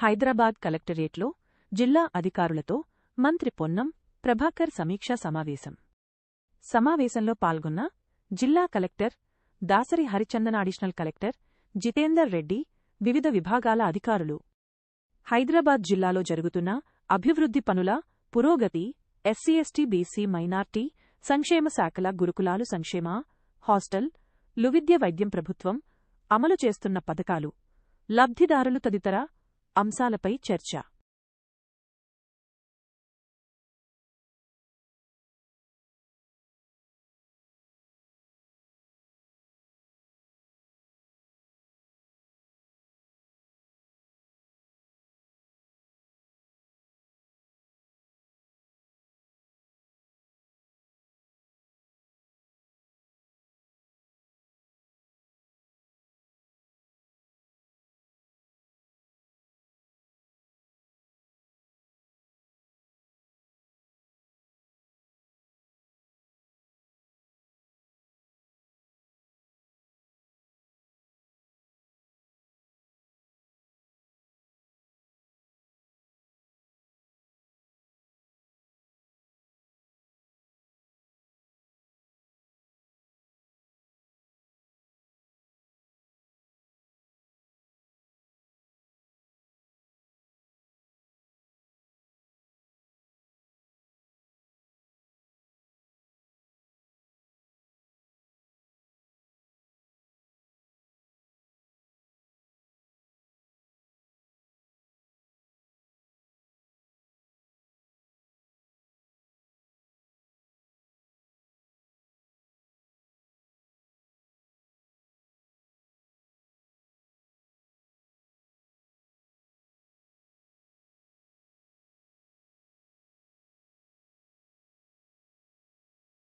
హైదరాబాద్ కలెక్టరేట్లో జిల్లా అధికారులతో మంత్రి పొన్నం ప్రభాకర్ సమీక్షా సమావేశం. సమావేశంలో పాల్గొన్న జిల్లా collector Dasari Harichandan additional collector Jitender Reddy వివిధ విభాగాల అధికారులు. హైదరాబాద్ జిల్లాలో జరుగుతున్న అభివృద్ధి పనుల పురోగతి ఎస్సీ ఎస్టీ బీసీ మైనార్టీ సంక్షేమ శాఖల గురుకులాలు సంక్షేమ హాస్టల్ లువిద్య వైద్యం ప్రభుత్వం అమలు చేస్తున్న పథకాలు లబ్ధిదారులు తదితర అంశాలపై చర్చ.